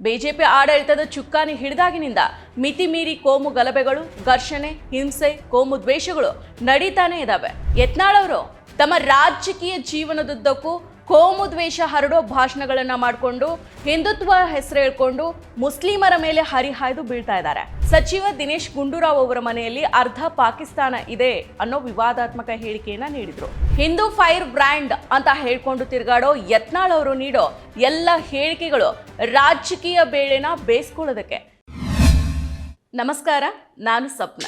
BJP ಆಡಳಿತದ ಚುಕ್ಕಾನಿ ಹಿಡಿದಾಗಿನಿಂದ ಮಿತಿ ಮೀರಿ ಕೋಮು ಗಲಭೆಗಳು, ಘರ್ಷಣೆ, ಹಿಂಸೆ, ಕೋಮು ದ್ವೇಷಗಳು ನಡೀತಾನೆ ಇದ್ದಾವೆ ಯತ್ನಾಳವರು ತಮ್ಮ ರಾಜಕೀಯ ಜೀವನದುದ್ದಕ್ಕೂ ಕೋಮು ದ್ವೇಷ ಹರಡೋ ಭಾಷಣಗಳನ್ನು ಮಾಡಿಕೊಂಡು, ಹಿಂದುತ್ವ ಹೆಸರು ಹೇಳ್ಕೊಂಡು ಮುಸ್ಲಿಮರ ಮೇಲೆ ಹರಿಹಾಯ್ದು ಬೀಳ್ತಾ ಇದ್ದಾರೆ. ಸಚಿವ ದಿನೇಶ್ ಗುಂಡೂರಾವ್ ಅವರ ಮನೆಯಲ್ಲಿ ಅರ್ಧ ಪಾಕಿಸ್ತಾನ ಇದೆ ಅನ್ನೋ ವಿವಾದಾತ್ಮಕ ಹೇಳಿಕೆಯನ್ನ ನೀಡಿದ್ರು. ಹಿಂದೂ ಫೈರ್ ಬ್ರ್ಯಾಂಡ್ ಅಂತ ಹೇಳ್ಕೊಂಡು ತಿರುಗಾಡೋ ಯತ್ನಾಳ್ ಅವರು ನೀಡೋ ಎಲ್ಲ ಹೇಳಿಕೆಗಳು ರಾಜಕೀಯ ಬೇಳೆನ ಬೇಯಿಸ್ಕೊಳ್ಳೋದಕ್ಕೆ. ನಮಸ್ಕಾರ, ನಾನು ಸಪ್ನ.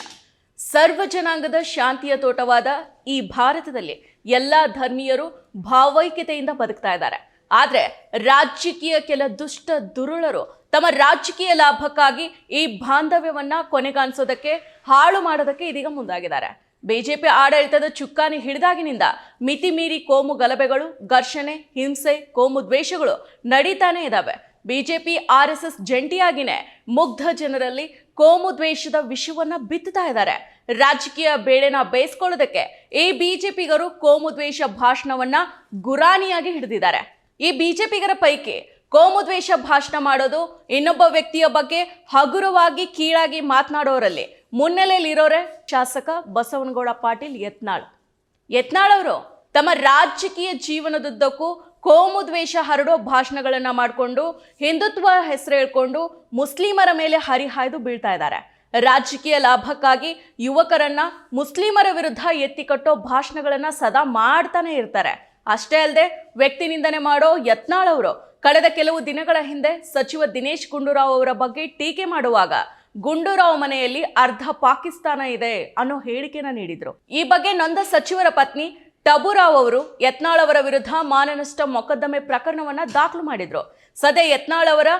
ಸರ್ವ ಜನಾಂಗದ ಶಾಂತಿಯ ತೋಟವಾದ ಈ ಭಾರತದಲ್ಲಿ ಎಲ್ಲ ಧರ್ಮೀಯರು ಭಾವೈಕ್ಯತೆಯಿಂದ ಬದುಕ್ತಾ ಇದ್ದಾರೆ. ಆದರೆ ರಾಜಕೀಯ ಕೆಲ ದುಷ್ಟ ದುರುಳರು ತಮ್ಮ ರಾಜಕೀಯ ಲಾಭಕ್ಕಾಗಿ ಈ ಬಾಂಧವ್ಯವನ್ನ ಕೊನೆಗಾಣಿಸೋದಕ್ಕೆ, ಹಾಳು ಮಾಡೋದಕ್ಕೆ ಇದೀಗ ಮುಂದಾಗಿದ್ದಾರೆ. ಬಿಜೆಪಿ ಆಡಳಿತದ ಚುಕ್ಕಾನಿ ಹಿಡಿದಾಗಿನಿಂದ ಮಿತಿ ಮೀರಿ ಕೋಮು ಗಲಭೆಗಳು, ಘರ್ಷಣೆ, ಹಿಂಸೆ, ಕೋಮು ದ್ವೇಷಗಳು ನಡೀತಾನೆ ಇದ್ದಾವೆ ಬಿಜೆಪಿ ಆರ್ ಎಸ್ ಎಸ್ ಜಂಟಿಯಾಗಿನೇ ಮುಗ್ಧ ಜನರಲ್ಲಿ ಕೋಮು ದ್ವೇಷದ ವಿಷವನ್ನ ಬಿತ್ತುತ್ತಾ ಇದ್ದಾರೆ. ರಾಜಕೀಯ ಬೇಳೆನ ಬೇಯಿಸ್ಕೊಳ್ಳೋದಕ್ಕೆ ಈ ಬಿಜೆಪಿಗರು ಕೋಮು ದ್ವೇಷ ಭಾಷಣವನ್ನ ಗುರಾಣಿಯಾಗಿ ಹಿಡಿದಿದ್ದಾರೆ. ಈ ಬಿಜೆಪಿಗರ ಪೈಕಿ ಕೋಮು ದ್ವೇಷ ಭಾಷಣ ಮಾಡೋದು ಇನ್ನೊಬ್ಬ ವ್ಯಕ್ತಿಯ ಬಗ್ಗೆ ಹಗುರವಾಗಿ ಕೀಳಾಗಿ ಮಾತನಾಡೋರಲ್ಲಿ ಮುನ್ನೆಲೆಯಲ್ಲಿರೋರೆ ಶಾಸಕ ಬಸವನಗೌಡ ಪಾಟೀಲ್ ಯತ್ನಾಳ್. ಯತ್ನಾಳ್ ಅವರು ತಮ್ಮ ರಾಜಕೀಯ ಜೀವನದುದ್ದಕ್ಕೂ ಕೋಮು ದ್ವೇಷ ಹರಡೋ ಭಾಷಣಗಳನ್ನು ಮಾಡಿಕೊಂಡು ಹಿಂದುತ್ವ ಹೆಸರು ಹೇಳ್ಕೊಂಡು ಮುಸ್ಲಿಮರ ಮೇಲೆ ಹರಿಹಾಯ್ದು ಬೀಳ್ತಾ ಇದ್ದಾರೆ. ರಾಜಕೀಯ ಲಾಭಕ್ಕಾಗಿ ಯುವಕರನ್ನ ಮುಸ್ಲಿಮರ ವಿರುದ್ಧ ಎತ್ತಿಕಟ್ಟೋ ಭಾಷಣಗಳನ್ನು ಸದಾ ಮಾಡ್ತಾನೆ ಇರ್ತಾರೆ. ಅಷ್ಟೇ ಅಲ್ಲದೆ ವ್ಯಕ್ತಿ ನಿಂದನೆ ಮಾಡೋ ಯತ್ನಾಳ್ ಅವರು ಕಳೆದ ಕೆಲವು ದಿನಗಳ ಹಿಂದೆ ಸಚಿವ ದಿನೇಶ್ ಗುಂಡೂರಾವ್ ಅವರ ಬಗ್ಗೆ ಟೀಕೆ ಮಾಡುವಾಗ ಗುಂಡೂರಾವ್ ಮನೆಯಲ್ಲಿ ಅರ್ಧ ಪಾಕಿಸ್ತಾನ ಇದೆ ಅನ್ನೋ ಹೇಳಿಕೆನ ನೀಡಿದ್ರು. ಈ ಬಗ್ಗೆ ನೊಂದ ಸಚಿವರ ಪತ್ನಿ ಟಬುರಾವ್ ಅವರು ಯತ್ನಾಳ್ ಅವರ ವಿರುದ್ಧ ಮಾನನಷ್ಟ ಮೊಕದ್ದಮೆ ಪ್ರಕರಣವನ್ನ ದಾಖಲು ಮಾಡಿದ್ರು. ಸದ್ಯ ಯತ್ನಾಳ್ ಅವರ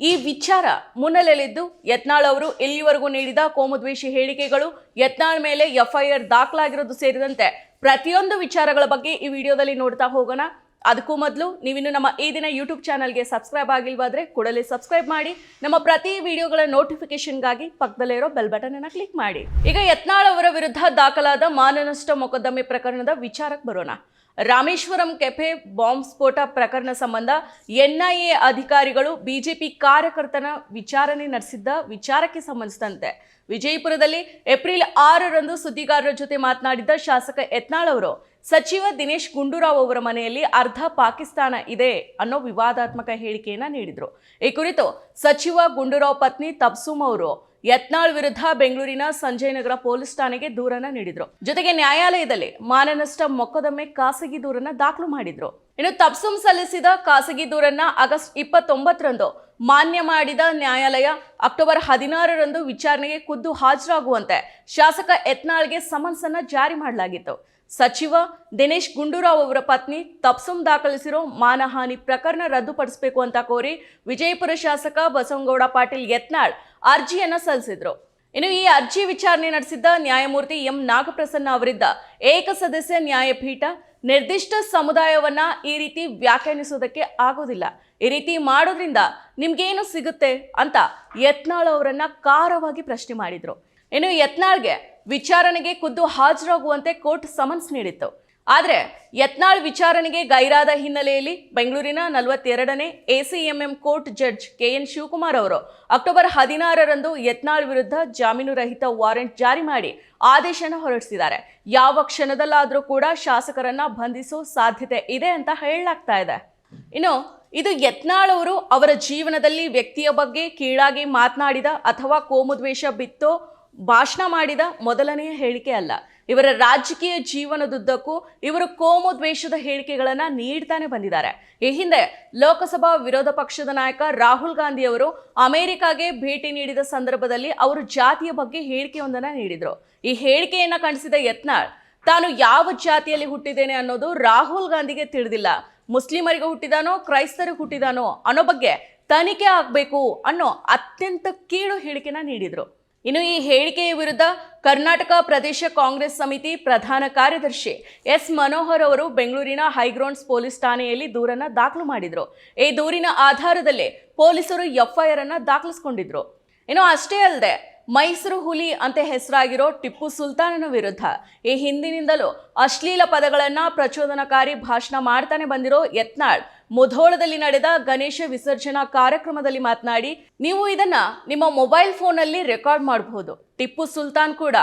ಈ ವಿಚಾರ ಮುನ್ನೆಲೆಯಲ್ಲಿದ್ದು, ಯತ್ನಾಳ್ ಅವರು ಇಲ್ಲಿವರೆಗೂ ನೀಡಿದ ಕೋಮುದ್ವೇಷಿ ಹೇಳಿಕೆಗಳು ಯತ್ನಾಳ್ ಮೇಲೆ ಎಫ್ಐಆರ್ ದಾಖಲಾಗಿರೋದು ಸೇರಿದಂತೆ ಪ್ರತಿಯೊಂದು ವಿಚಾರಗಳ ಬಗ್ಗೆ ಈ ವಿಡಿಯೋದಲ್ಲಿ ನೋಡ್ತಾ ಹೋಗೋಣ. ಅದಕ್ಕೂ ಮೊದಲು ನೀವಿನ್ನು ನಮ್ಮ ಈ ದಿನ ಯೂಟ್ಯೂಬ್ ಚಾನಲ್ಗೆ ಸಬ್ಸ್ಕ್ರೈಬ್ ಆಗಿಲ್ವಾದ್ರೆ ಕೂಡಲೇ ಸಬ್ಸ್ಕ್ರೈಬ್ ಮಾಡಿ, ನಮ್ಮ ಪ್ರತಿ ವಿಡಿಯೋಗಳ ನೋಟಿಫಿಕೇಶನ್ಗಾಗಿ ಪಕ್ಕದಲ್ಲೇ ಇರೋ ಬೆಲ್ ಬಟನ್ ಅನ್ನು ಕ್ಲಿಕ್ ಮಾಡಿ. ಈಗ ಯತ್ನಾಳ್ ಅವರ ವಿರುದ್ಧ ದಾಖಲಾದ ಮಾನನಷ್ಟ ಮೊಕದ್ದಮೆ ಪ್ರಕರಣದ ವಿಚಾರಕ್ಕೆ ಬರೋಣ. ರಾಮೇಶ್ವರಂ ಕೆಫೆ ಬಾಂಬ್ ಸ್ಫೋಟ ಪ್ರಕರಣ ಸಂಬಂಧ ಎನ್ಐಎ ಅಧಿಕಾರಿಗಳು ಬಿಜೆಪಿ ಕಾರ್ಯಕರ್ತನ ವಿಚಾರಣೆ ನಡೆಸಿದ್ದ ವಿಚಾರಕ್ಕೆ ಸಂಬಂಧಿಸಿದಂತೆ. ವಿಜಯಪುರದಲ್ಲಿ ಏಪ್ರಿಲ್ ಆರರಂದು ಸುದ್ದಿಗಾರರ ಜೊತೆ ಮಾತನಾಡಿದ್ದ ಶಾಸಕ ಯತ್ನಾಳ್ ಅವರು, ಸಚಿವ ದಿನೇಶ್ ಗುಂಡೂರಾವ್ ಅವರ ಮನೆಯಲ್ಲಿ ಅರ್ಧ ಪಾಕಿಸ್ತಾನ ಇದೆ ಅನ್ನೋ ವಿವಾದಾತ್ಮಕ ಹೇಳಿಕೆಯನ್ನ ನೀಡಿದರು. ಈ ಕುರಿತು ಸಚಿವ ಗುಂಡೂರಾವ್ ಪತ್ನಿ ತಬ್ಸುಮ್ ಅವರು ಯತ್ನಾಳ್ ವಿರುದ್ಧ ಬೆಂಗಳೂರಿನ ಸಂಜಯ್ ನಗರ ಪೊಲೀಸ್ ಠಾಣೆಗೆ ದೂರನ್ನ ನೀಡಿದ್ರು. ಜೊತೆಗೆ ನ್ಯಾಯಾಲಯದಲ್ಲಿ ಮಾನನಷ್ಟ ಮೊಕದ್ದಮೆ ಖಾಸಗಿ ದೂರನ್ನ ದಾಖಲು ಮಾಡಿದ್ರು. ಇನ್ನು ತಪ್ಸುಮ್ ಸಲ್ಲಿಸಿದ ಖಾಸಗಿ ದೂರನ್ನ ಆಗಸ್ಟ್ ಇಪ್ಪತ್ತೊಂಬತ್ತರಂದು ಮಾನ್ಯ ಮಾಡಿದ ನ್ಯಾಯಾಲಯ ಅಕ್ಟೋಬರ್ ಹದಿನಾರರಂದು ವಿಚಾರಣೆಗೆ ಖುದ್ದು ಹಾಜರಾಗುವಂತೆ ಶಾಸಕ ಯತ್ನಾಳ್ಗೆ ಸಮನ್ಸ್ ಅನ್ನ ಜಾರಿ ಮಾಡಲಾಗಿತ್ತು. ಸಚಿವ ದಿನೇಶ್ ಗುಂಡೂರಾವ್ ಅವರ ಪತ್ನಿ ತಪ್ಸುಮ್ ದಾಖಲಿಸಿರೋ ಮಾನಹಾನಿ ಪ್ರಕರಣ ರದ್ದುಪಡಿಸಬೇಕು ಅಂತ ಕೋರಿ ವಿಜಯಪುರ ಶಾಸಕ ಬಸವನಗೌಡ ಪಾಟೀಲ್ ಯತ್ನಾಳ್ ಅರ್ಜಿಯನ್ನು ಸಲ್ಲಿಸಿದ್ರು. ಇನ್ನು ಈ ಅರ್ಜಿ ವಿಚಾರಣೆ ನಡೆಸಿದ್ದ ನ್ಯಾಯಮೂರ್ತಿ ಎಂ ನಾಗಪ್ರಸನ್ನ ಅವರಿದ್ದ ಏಕಸದಸ್ಯ ನ್ಯಾಯಪೀಠ ನಿರ್ದಿಷ್ಟ ಸಮುದಾಯವನ್ನ ಈ ರೀತಿ ವ್ಯಾಖ್ಯಾನಿಸೋದಕ್ಕೆ ಆಗೋದಿಲ್ಲ. ಈ ರೀತಿ ಮಾಡೋದ್ರಿಂದ ನಿಮ್ಗೇನು ಸಿಗುತ್ತೆ ಅಂತ ಯತ್ನಾಳ್ ಅವರನ್ನ ಖಾರವಾಗಿ ಪ್ರಶ್ನೆ ಮಾಡಿದ್ರು. ಇನ್ನು ಯತ್ನಾಳ್ಗೆ ವಿಚಾರಣೆಗೆ ಖುದ್ದು ಹಾಜರಾಗುವಂತೆ ಕೋರ್ಟ್ ಸಮನ್ಸ್ ನೀಡಿತ್ತು. ಆದರೆ ಯತ್ನಾಳ್ ವಿಚಾರಣೆಗೆ ಗೈರಾದ ಹಿನ್ನೆಲೆಯಲ್ಲಿ ಬೆಂಗಳೂರಿನ ನಲವತ್ತೆರಡನೇ ACMM court judge KN Shivakumar ಅವರು ಅಕ್ಟೋಬರ್ ಹದಿನಾರರಂದು ಯತ್ನಾಳ್ ವಿರುದ್ಧ ಜಾಮೀನು ರಹಿತ ವಾರೆಂಟ್ ಜಾರಿ ಮಾಡಿ ಆದೇಶನ ಹೊರಡಿಸಿದ್ದಾರೆ. ಯಾವ ಕ್ಷಣದಲ್ಲಾದರೂ ಕೂಡ ಶಾಸಕರನ್ನ ಬಂಧಿಸೋ ಸಾಧ್ಯತೆ ಇದೆ ಅಂತ ಹೇಳಲಾಗ್ತಾ ಇದೆ. ಇನ್ನು ಇದು ಯತ್ನಾಳ್ ಅವರು ಅವರ ಜೀವನದಲ್ಲಿ ವ್ಯಕ್ತಿಯ ಬಗ್ಗೆ ಕೀಳಾಗಿ ಮಾತನಾಡಿದ ಅಥವಾ ಕೋಮುದ್ವೇಷ ಬಿತ್ತೋ ಭಾಷಣ ಮಾಡಿದ ಮೊದಲನೆಯ ಹೇಳಿಕೆ ಅಲ್ಲ. ಇವರ ರಾಜಕೀಯ ಜೀವನದುದ್ದಕ್ಕೂ ಇವರು ಕೋಮು ದ್ವೇಷದ ಹೇಳಿಕೆಗಳನ್ನ ನೀಡ್ತಾನೆ ಬಂದಿದ್ದಾರೆ. ಈ ಹಿಂದೆ ಲೋಕಸಭಾ ವಿರೋಧ ಪಕ್ಷದ ನಾಯಕ ರಾಹುಲ್ ಗಾಂಧಿ ಅವರು ಅಮೆರಿಕಾಗೆ ಭೇಟಿ ನೀಡಿದ ಸಂದರ್ಭದಲ್ಲಿ ಅವರು ಜಾತಿಯ ಬಗ್ಗೆ ಹೇಳಿಕೆಯೊಂದನ್ನು ನೀಡಿದರು. ಈ ಹೇಳಿಕೆಯನ್ನು ಕಾಣಿಸಿದ ಯತ್ನಾಳ್, ತಾನು ಯಾವ ಜಾತಿಯಲ್ಲಿ ಹುಟ್ಟಿದ್ದೇನೆ ಅನ್ನೋದು ರಾಹುಲ್ ಗಾಂಧಿಗೆ ತಿಳಿದಿಲ್ಲ. ಮುಸ್ಲಿಮರಿಗೆ ಹುಟ್ಟಿದಾನೋ, ಕ್ರೈಸ್ತರಿಗೆ ಹುಟ್ಟಿದಾನೋ ಅನ್ನೋ ಬಗ್ಗೆ ತನಿಖೆ ಆಗಬೇಕು ಅನ್ನೋ ಅತ್ಯಂತ ಕೀಳು ಹೇಳಿಕೆನ ನೀಡಿದ್ರು. ಇನ್ನು ಈ ಹೇಳಿಕೆಯ ವಿರುದ್ಧ ಕರ್ನಾಟಕ ಪ್ರದೇಶ ಕಾಂಗ್ರೆಸ್ ಸಮಿತಿ ಪ್ರಧಾನ ಕಾರ್ಯದರ್ಶಿ ಎಸ್ ಮನೋಹರ್ ಅವರು ಬೆಂಗಳೂರಿನ ಹೈಗ್ರೌಂಡ್ಸ್ ಪೊಲೀಸ್ ಠಾಣೆಯಲ್ಲಿ ದೂರನ್ನ ದಾಖಲು ಮಾಡಿದರು. ಈ ದೂರಿನ ಆಧಾರದಲ್ಲಿ ಪೊಲೀಸರು ಎಫ್ಐಆರ್ ಅನ್ನು ದಾಖಲಿಸಿಕೊಂಡಿದ್ರು. ಇನ್ನು ಅಷ್ಟೇ ಅಲ್ಲದೆ ಮೈಸೂರು ಹುಲಿ ಅಂತ ಹೆಸರಾಗಿರೋ ಟಿಪ್ಪು ಸುಲ್ತಾನನ ವಿರುದ್ಧ ಈ ಹಿಂದಿನಿಂದಲೂ ಅಶ್ಲೀಲ ಪದಗಳನ್ನು ಪ್ರಚೋದನಕಾರಿ ಭಾಷಣ ಮಾಡ್ತಾನೆ ಬಂದಿರೋ ಯತ್ನಾಳ್. ಮುಧೋಳದಲ್ಲಿ ನಡೆದ ಗಣೇಶ ವಿಸರ್ಜನಾ ಕಾರ್ಯಕ್ರಮದಲ್ಲಿ ಮಾತನಾಡಿ, ನೀವು ಇದನ್ನ ನಿಮ್ಮ ಮೊಬೈಲ್ ಫೋನಲ್ಲಿ ರೆಕಾರ್ಡ್ ಮಾಡಬಹುದು. ಟಿಪ್ಪು ಸುಲ್ತಾನ್ ಕೂಡ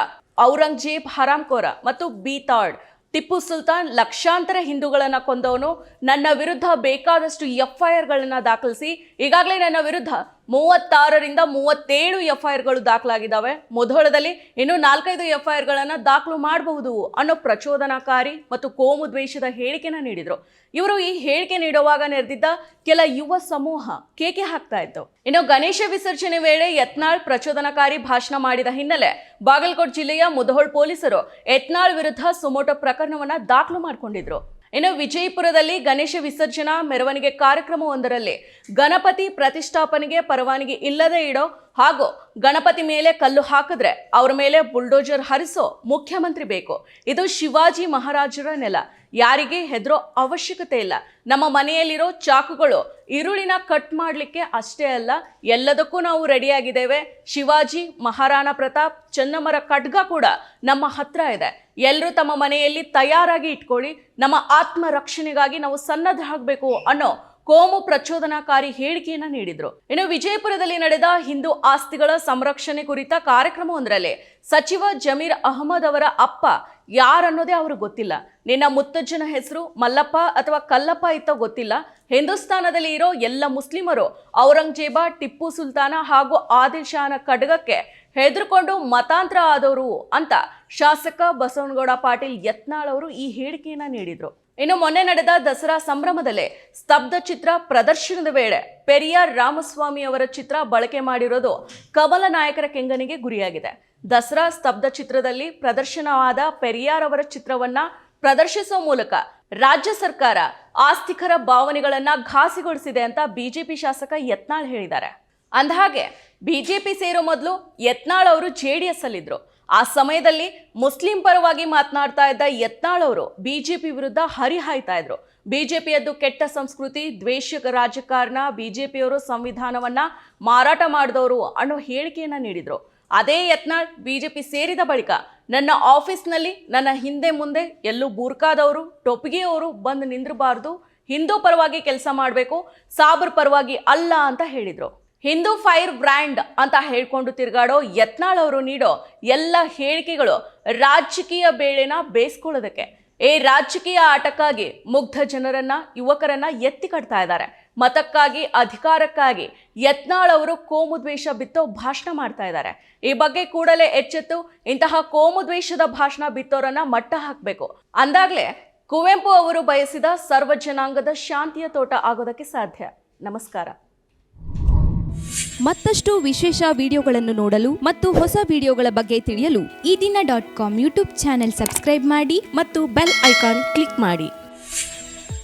ಔರಂಗಜೇಬ್ ಹರಾಮ್ಕೋರ ಮತ್ತು ಬೀತಾಡ್ ಟಿಪ್ಪು ಸುಲ್ತಾನ್ ಲಕ್ಷಾಂತರ ಹಿಂದೂಗಳನ್ನು ಕೊಂದವನು. ನನ್ನ ವಿರುದ್ಧ ಬೇಕಾದಷ್ಟು ಎಫ್ ಐ ಆರ್ಗಳನ್ನ ದಾಖಲಿಸಿ, ಈಗಾಗಲೇ ನನ್ನ ವಿರುದ್ಧ ಮೂವತ್ತಾರರಿಂದ ಮೂವತ್ತೇಳು ಎಫ್ ಐ ಆರ್ಗಳು ದಾಖಲಾಗಿದ್ದಾವೆ. ಮೊದಲದಲ್ಲಿ ಇನ್ನು ನಾಲ್ಕೈದು ಎಫ್ ಐ ಆರ್ಗಳನ್ನು ದಾಖಲು ಮಾಡಬಹುದು ಅನ್ನೋ ಪ್ರಚೋದನಾಕಾರಿ ಮತ್ತು ಕೋಮು ದ್ವೇಷದ ಹೇಳಿಕೆನ ನೀಡಿದರು. ಇವರು ಈ ಹೇಳಿಕೆ ನೀಡುವಾಗ ನೆರೆದಿದ್ದ ಕೆಲ ಯುವ ಸಮೂಹ ಕೇಕೆ ಹಾಕ್ತಾ ಇತ್ತು. ಇನ್ನು ಗಣೇಶ ವಿಸರ್ಜನೆ ವೇಳೆ ಯತ್ನಾಳ್ ಪ್ರಚೋದನಕಾರಿ ಭಾಷಣ ಮಾಡಿದ ಹಿನ್ನೆಲೆ ಬಾಗಲಕೋಟ್ ಜಿಲ್ಲೆಯ ಮುಧೋಳ್ ಪೊಲೀಸರು ಯತ್ನಾಳ್ ವಿರುದ್ಧ ಸುಮೋಟೋ ಪ್ರಕರಣವನ್ನ ದಾಖಲು ಮಾಡಿಕೊಂಡಿದ್ರು. ಇನ್ನು ವಿಜಯಪುರದಲ್ಲಿ ಗಣೇಶ ವಿಸರ್ಜನಾ ಮೆರವಣಿಗೆ ಕಾರ್ಯಕ್ರಮವೊಂದರಲ್ಲಿ ಗಣಪತಿ ಪ್ರತಿಷ್ಠಾಪನೆಗೆ ಪರವಾನಗಿ ಇಲ್ಲದೆ ಇಡೋ ಹಾಗೂ ಗಣಪತಿ ಮೇಲೆ ಕಲ್ಲು ಹಾಕಿದ್ರೆ ಅವರ ಮೇಲೆ ಬುಲ್ಡೋಜರ್ ಹರಿಸೋ ಮುಖ್ಯಮಂತ್ರಿ ಬೇಕು. ಇದು ಶಿವಾಜಿ ಮಹಾರಾಜರ ನೆಲ. ಯಾರಿಗೆ ಹೆದರೋ ಅವಶ್ಯಕತೆ ಇಲ್ಲ. ನಮ್ಮ ಮನೆಯಲ್ಲಿರೋ ಚಾಕುಗಳು ಈರುಳ್ಳಿನ ಕಟ್ ಮಾಡಲಿಕ್ಕೆ ಅಷ್ಟೇ ಅಲ್ಲ, ಎಲ್ಲದಕ್ಕೂ ನಾವು ರೆಡಿಯಾಗಿದ್ದೇವೆ. ಶಿವಾಜಿ, ಮಹಾರಾಣ ಪ್ರತಾಪ್, ಚೆನ್ನಮ್ಮರ ಖಡ್ಗ ಕೂಡ ನಮ್ಮ ಹತ್ರ ಇದೆ. ಎಲ್ಲರೂ ತಮ್ಮ ಮನೆಯಲ್ಲಿ ತಯಾರಾಗಿ ಇಟ್ಕೊಳ್ಳಿ. ನಮ್ಮ ಆತ್ಮ ರಕ್ಷಣೆಗಾಗಿ ನಾವು ಸನ್ನದ್ಧರಾಗಬೇಕು ಅನ್ನೋ ಕೋಮು ಪ್ರಚೋದನಾಕಾರಿ ಹೇಳಿಕೆಯನ್ನು ನೀಡಿದರು. ಇನ್ನು ವಿಜಯಪುರದಲ್ಲಿ ನಡೆದ ಹಿಂದೂ ಆಸ್ತಿಗಳ ಸಂರಕ್ಷಣೆ ಕುರಿತ ಕಾರ್ಯಕ್ರಮವೊಂದರಲ್ಲಿ ಸಚಿವ ಜಮೀರ್ ಅಹಮದ್ ಅವರ ಅಪ್ಪ ಯಾರನ್ನೋದೇ ಅವರು ಗೊತ್ತಿಲ್ಲ. ನಿನ್ನ ಮುತ್ತಜ್ಜನ ಹೆಸರು ಮಲ್ಲಪ್ಪ ಅಥವಾ ಕಲ್ಲಪ್ಪ ಇತ್ತೋ ಗೊತ್ತಿಲ್ಲ. ಹಿಂದೂಸ್ತಾನದಲ್ಲಿ ಇರೋ ಎಲ್ಲ ಮುಸ್ಲಿಮರು ಔರಂಗಜೇಬ, ಟಿಪ್ಪು ಸುಲ್ತಾನ ಹಾಗೂ ಆದಿಲ್ ಶಾನ ಖಡ್ಗಕ್ಕೆ ಹೆದರ್ಕೊಂಡು ಮತಾಂತರ ಆದವರು ಅಂತ ಶಾಸಕ ಬಸವನಗೌಡ ಪಾಟೀಲ್ ಯತ್ನಾಳ್ ಅವರು ಈ ಹೇಳಿಕೆಯನ್ನ ನೀಡಿದರು. ಇನ್ನು ಮೊನ್ನೆ ನಡೆದ ದಸರಾ ಸಂಭ್ರಮದಲ್ಲಿ ಸ್ತಬ್ಧ ಚಿತ್ರ ಪ್ರದರ್ಶನದ ವೇಳೆ ಪೆರಿಯಾರ್ ರಾಮಸ್ವಾಮಿ ಅವರ ಚಿತ್ರ ಬಳಕೆ ಮಾಡಿರೋದು ಕಮಲ ನಾಯಕರ ಕೆಂಗನಿಗೆ ಗುರಿಯಾಗಿದೆ. ದಸರಾ ಸ್ತಬ್ಧ ಚಿತ್ರದಲ್ಲಿ ಪ್ರದರ್ಶನವಾದ ಪೆರಿಯಾರ್ ಅವರ ಚಿತ್ರವನ್ನ ಪ್ರದರ್ಶಿಸುವ ಮೂಲಕ ರಾಜ್ಯ ಸರ್ಕಾರ ಆಸ್ತಿಕರ ಭಾವನೆಗಳನ್ನ ಘಾಸಿಗೊಳಿಸಿದೆ ಅಂತ ಬಿಜೆಪಿ ಶಾಸಕ ಯತ್ನಾಳ್ ಹೇಳಿದ್ದಾರೆ. ಅಂದಹಾಗೆ, ಬಿಜೆಪಿ ಸೇರೋ ಮೊದಲು ಯತ್ನಾಳ್ ಅವರು ಜೆ ಡಿ ಎಸ್ ಅಲ್ಲಿದ್ರು. ಆ ಸಮಯದಲ್ಲಿ ಮುಸ್ಲಿಂ ಪರವಾಗಿ ಮಾತನಾಡ್ತಾ ಇದ್ದ ಯತ್ನಾಳ್ ಅವರು ಬಿಜೆಪಿ ವಿರುದ್ಧ ಹರಿಹಾಯ್ತಾ ಇದ್ರು. ಬಿಜೆಪಿಯದ್ದು ಕೆಟ್ಟ ಸಂಸ್ಕೃತಿ ದ್ವೇಷ ರಾಜಕಾರಣ, ಬಿಜೆಪಿಯವರು ಸಂವಿಧಾನವನ್ನ ಮಾರಾಟ ಮಾಡಿದವರು ಅನ್ನೋ ಹೇಳಿಕೆಯನ್ನ ನೀಡಿದ್ರು. ಅದೇ ಯತ್ನಾಳ್ ಬಿಜೆಪಿ ಸೇರಿದ ಬಳಿಕ ನನ್ನ ಆಫೀಸ್ನಲ್ಲಿ ನನ್ನ ಹಿಂದೆ ಮುಂದೆ ಎಲ್ಲೂ ಬೂರ್ಕಾದವರು ಟೊಪ್ಪಿಗೆಯವರು ಬಂದು ನಿಂದಿರಬಾರ್ದು. ಹಿಂದೂ ಪರವಾಗಿ ಕೆಲಸ ಮಾಡಬೇಕು, ಸಾಬರ್ ಪರವಾಗಿ ಅಲ್ಲ ಅಂತ ಹೇಳಿದರು. ಹಿಂದೂ ಫೈರ್ ಬ್ರ್ಯಾಂಡ್ ಅಂತ ಹೇಳ್ಕೊಂಡು ತಿರುಗಾಡೋ ಯತ್ನಾಳ್ ಅವರು ನೀಡೋ ಎಲ್ಲ ಹೇಳಿಕೆಗಳು ರಾಜಕೀಯ ಬೇಳೆನ ಬೇಯಿಸ್ಕೊಳ್ಳೋದಕ್ಕೆ. ಈ ರಾಜಕೀಯ ಆಟಕ್ಕಾಗಿ ಮುಗ್ಧ ಜನರನ್ನ, ಯುವಕರನ್ನ ಎತ್ತಿ ಕಟ್ತಾ ಇದ್ದಾರೆ. ಮತಕ್ಕಾಗಿ, ಅಧಿಕಾರಕ್ಕಾಗಿ ಯತ್ನಾಳ್ ಅವರು ಕೋಮು ದ್ವೇಷ ಬಿತ್ತೋ ಭಾಷಣ ಮಾಡ್ತಾ ಇದ್ದಾರೆ. ಈ ಬಗ್ಗೆ ಕೂಡಲೇ ಎಚ್ಚೆತ್ತು, ಇಂತಹ ಕೋಮು ದ್ವೇಷದ ಭಾಷಣ ಬಿತ್ತೋರನ್ನ ಮಟ್ಟ ಹಾಕಬೇಕು. ಅಂದಾಗ್ಲೇ, ಕುವೆಂಪು ಅವರು ಬಯಸಿದ ಸರ್ವ ಜನಾಂಗದ ಶಾಂತಿಯ ತೋಟ ಆಗೋದಕ್ಕೆ ಸಾಧ್ಯ. ನಮಸ್ಕಾರ. ಮತ್ತಷ್ಟು ವಿಶೇಷ ವಿಡಿಯೋಗಳನ್ನು ನೋಡಲು ಮತ್ತು ಹೊಸ ವಿಡಿಯೋಗಳ ಬಗ್ಗೆ ತಿಳಿಯಲು ಈ ದಿನ dot com YouTube channel subscribe ಮಾಡಿ ಮತ್ತು ಬೆಲ್ ಐಕಾನ್ ಕ್ಲಿಕ್ ಮಾಡಿ.